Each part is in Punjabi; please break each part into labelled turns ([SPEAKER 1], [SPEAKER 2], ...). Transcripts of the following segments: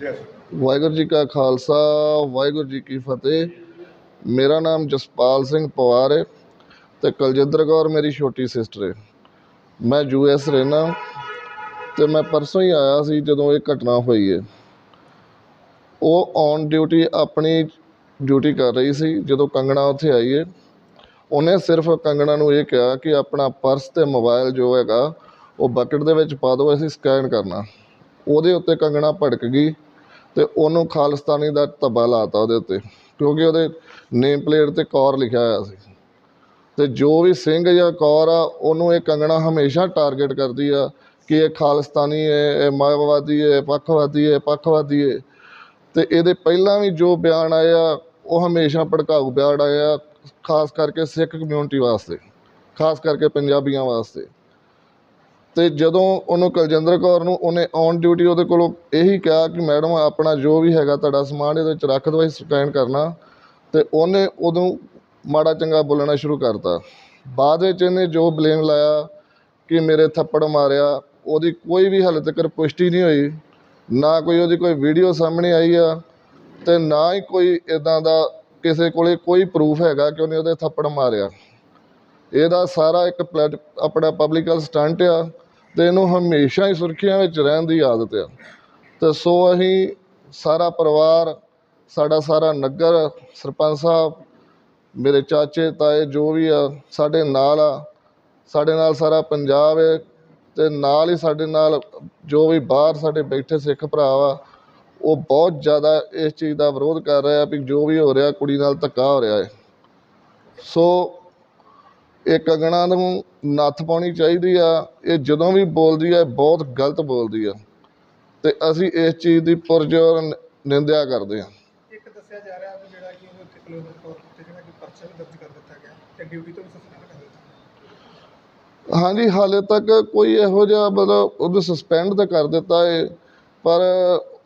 [SPEAKER 1] ਵਾਹਿਗੁਰੂ ਜੀ ਕਾ ਖਾਲਸਾ, ਵਾਹਿਗੁਰੂ ਜੀ ਕੀ ਫਤਿਹ। ਮੇਰਾ ਨਾਮ ਜਸਪਾਲ ਸਿੰਘ ਪਵਾਰ ਹੈ ਤੇ ਕੁਲਜਿੰਦਰ ਕੌਰ ਮੇਰੀ ਛੋਟੀ ਸਿਸਟਰ ਹੈ। ਮੈਂ ਯੂ ਐਸ ਰਹਿਣਾ ਤੇ ਮੈਂ ਪਰਸੋਂ ਹੀ ਆਇਆ ਸੀ ਜਦੋਂ ਇਹ ਘਟਨਾ ਹੋਈ ਹੈ। ਉਹ ਔਨ ਡਿਊਟੀ ਆਪਣੀ ਡਿਊਟੀ ਕਰ ਰਹੀ ਸੀ, ਜਦੋਂ ਕੰਗਣਾ ਉੱਥੇ ਆਈ ਹੈ। ਉਹਨੇ ਸਿਰਫ ਕੰਗਣਾ ਨੂੰ ਇਹ ਕਿਹਾ ਕਿ ਆਪਣਾ ਪਰਸ ਤੇ ਮੋਬਾਈਲ ਜੋ ਹੈਗਾ, ਉਹ ਬਕਟ ਦੇ ਵਿੱਚ ਪਾ ਦਿਓ, ਅਸੀਂ ਸਕੈਨ ਕਰਨਾ। ਉਹਦੇ ਉੱਤੇ ਕੰਗਣਾ ਭੜਕ ਗਈ ਤੇ ਉਹਨੂੰ ਖਾਲਿਸਤਾਨੀ ਦਾ ਧੱਬਾ ਲਾਤਾ ਉਹਦੇ ਉੱਤੇ, ਕਿਉਂਕਿ ਉਹਦੇ ਨੇਮ ਪਲੇਟ ਤੇ ਕੌਰ ਲਿਖਿਆ ਹੋਇਆ ਸੀ। ਤੇ ਜੋ ਵੀ ਸਿੰਘ ਜਾਂ ਕੌਰ ਆ, ਉਹਨੂੰ ਇਹ ਕੰਗਣਾ ਹਮੇਸ਼ਾ ਟਾਰਗੇਟ ਕਰਦੀ ਆ ਕਿ ਇਹ ਖਾਲਿਸਤਾਨੀ ਹੈ ਇਹ ਮਾਇਆਵਾਦੀ ਹੈ ਪੱਖਵਾਦੀ ਹੈ ਪੱਖਵਾਦੀ ਹੈ ਤੇ ਇਹਦੇ ਪਹਿਲਾਂ ਵੀ ਜੋ ਬਿਆਨ ਆਇਆ ਉਹ ਹਮੇਸ਼ਾ ਭੜਕਾਊ ਬਿਆਨ ਆਇਆ ਖਾਸ ਕਰਕੇ ਸਿੱਖ ਕਮਿਊਨਿਟੀ ਵਾਸਤੇ, ਖਾਸ ਕਰਕੇ ਪੰਜਾਬੀਆਂ ਵਾਸਤੇ। ਅਤੇ ਜਦੋਂ ਉਹਨੂੰ ਕੁਲਜਿੰਦਰ ਕੌਰ ਨੂੰ ਉਹਨੇ ਔਨ ਡਿਊਟੀ ਉਹਦੇ ਕੋਲੋਂ ਇਹੀ ਕਿਹਾ ਕਿ ਮੈਡਮ ਆਪਣਾ ਜੋ ਵੀ ਹੈਗਾ ਤੁਹਾਡਾ ਸਮਾਨ ਇਹਦੇ ਵਿੱਚ ਰੱਖ ਦਿਓ, ਅਸੀਂ ਸਕੈਨ ਕਰਨਾ। ਅਤੇ ਉਹਨੇ ਉਦੋਂ ਮਾੜਾ ਚੰਗਾ ਬੋਲਣਾ ਸ਼ੁਰੂ ਕਰਤਾ। ਬਾਅਦ ਵਿੱਚ ਇਹਨੇ ਜੋ ਬਲੇਮ ਲਾਇਆ ਕਿ ਮੇਰੇ ਥੱਪੜ ਮਾਰਿਆ, ਉਹਦੀ ਕੋਈ ਵੀ ਹਾਲੇ ਤੱਕ ਪੁਸ਼ਟੀ ਨਹੀਂ ਹੋਈ। ਨਾ ਕੋਈ ਉਹਦੀ ਕੋਈ ਵੀਡੀਓ ਸਾਹਮਣੇ ਆਈ ਆ ਅਤੇ ਨਾ ਹੀ ਕੋਈ ਇਦਾਂ ਦਾ ਕਿਸੇ ਕੋਲੇ ਕੋਈ ਪ੍ਰੂਫ ਹੈਗਾ ਕਿ ਉਹਨੇ ਉਹਦੇ ਥੱਪੜ ਮਾਰਿਆ। ਇਹਦਾ ਸਾਰਾ ਇੱਕ ਪਲੈਟ, ਆਪਣਾ ਪਬਲਿਕਲ ਸਟੰਟ ਆ। ਤੇ ਇਹਨੂੰ ਹਮੇਸ਼ਾ ਹੀ ਸੁਰਖੀਆਂ ਵਿੱਚ ਰਹਿਣ ਦੀ ਆਦਤ ਆ। ਤੇ ਸੋ ਅਸੀਂ ਸਾਰਾ ਪਰਿਵਾਰ, ਸਾਡਾ ਸਾਰਾ ਨਗਰ, ਸਰਪੰਚ ਸਾਹਿਬ, ਮੇਰੇ ਚਾਚੇ, ਤਾਏ ਜੋ ਵੀ ਆ, ਸਾਡੇ ਨਾਲ ਆ। ਸਾਡੇ ਨਾਲ ਸਾਰਾ ਪੰਜਾਬ ਹੈ ਤੇ ਨਾਲ ਹੀ ਸਾਡੇ ਨਾਲ ਜੋ ਵੀ ਬਾਹਰ ਸਾਡੇ ਬੈਠੇ ਸਿੱਖ ਭਰਾ ਆ ਉਹ ਬਹੁਤ ਜ਼ਿਆਦਾ ਇਸ ਚੀਜ਼ ਦਾ ਵਿਰੋਧ ਕਰ ਰਿਹਾ ਵੀ ਜੋ ਵੀ ਹੋ ਰਿਹਾ ਕੁੜੀ ਨਾਲ ਧੱਕਾ ਹੋ ਰਿਹਾ ਹੈ ਸੋ ਇਹ ਕੰਗਣਾ ਨੂੰ ਨੱਥ ਪਾਉਣੀ ਚਾਹੀਦੀ ਆ ਇਹ ਜਦੋਂ ਵੀ ਬੋਲਦੀ ਆ ਬਹੁਤ ਗਲਤ ਬੋਲਦੀ ਆ। ਤੇ ਅਸੀਂ ਇਸ ਚੀਜ਼ ਦੀ ਪੁਰਜੋਰ ਨਿੰਦਿਆ ਕਰਦੇ ਆ।
[SPEAKER 2] ਇੱਕ ਦੱਸਿਆ ਜਾ ਰਿਹਾ ਵੀ ਜਿਹੜਾ ਕਿ ਉਹ ਉੱਥੇ ਕਲੋਜ਼ਰ ਕੌਰ ਉੱਤੇ ਜਿਹੜਾ ਕਿ ਪਰਚਾ ਵੀ ਦਰਜ ਕਰ ਦਿੱਤਾ ਗਿਆ ਤੇ ਡਿਊਟੀ ਤੋਂ ਵੀ ਸਸਪੈਂਡ ਕਰ ਦਿੱਤਾ
[SPEAKER 1] ਹਾਂਜੀ ਹਾਲੇ ਤੱਕ ਕੋਈ ਇਹੋ ਜਿਹਾ ਮਤਲਬ ਉਹਨੂੰ ਸਸਪੈਂਡ ਤਾਂ ਕਰ ਦਿੱਤਾ ਹੈ ਪਰ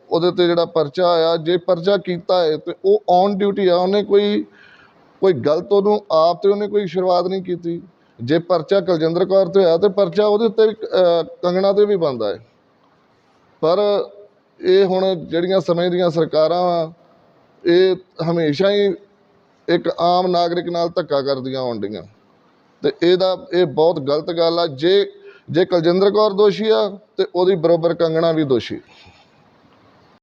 [SPEAKER 1] ਉਹਦੇ ਤੇ ਜਿਹੜਾ ਪਰਚਾ ਆਇਆ ਜੇ ਪਰਚਾ ਕੀਤਾ ਹੈ ਤੇ ਉਹ ਔਨ ਡਿਊਟੀ ਆ ਉਹਨੇ ਕੋਈ ਕੋਈ ਗਲਤ ਉਹਨੂੰ ਆਪ ਤੇ ਉਹਨੇ ਕੋਈ ਸ਼ੁਰੂਆਤ ਨਹੀਂ ਕੀਤੀ। ਜੇ ਪਰਚਾ ਕੁਲਜਿੰਦਰ ਕੌਰ ਤੇ ਹੋਇਆ ਤੇ ਪਰਚਾ ਉਹਦੇ ਉੱਤੇ ਵੀ, ਕੰਗਣਾ ਤੇ ਵੀ ਬਣਦਾ ਹੈ। ਪਰ ਇਹ ਹੁਣ ਜਿਹੜੀਆਂ ਸਮੇਂ ਦੀਆਂ ਸਰਕਾਰਾਂ ਵਾ ਇਹ ਹਮੇਸ਼ਾ ਹੀ ਇੱਕ ਆਮ ਨਾਗਰਿਕ ਨਾਲ ਧੱਕਾ ਕਰਦੀਆਂ ਆਉਂਦੀਆਂ। ਤੇ ਇਹਦਾ ਇਹ ਬਹੁਤ ਗਲਤ ਗੱਲ ਆ। ਜੇ ਜੇ ਕੁਲਜਿੰਦਰ ਕੌਰ ਦੋਸ਼ੀ ਆ ਤੇ ਉਹਦੀ ਬਰੋਬਰ ਕੰਗਣਾ ਵੀ ਦੋਸ਼ੀ।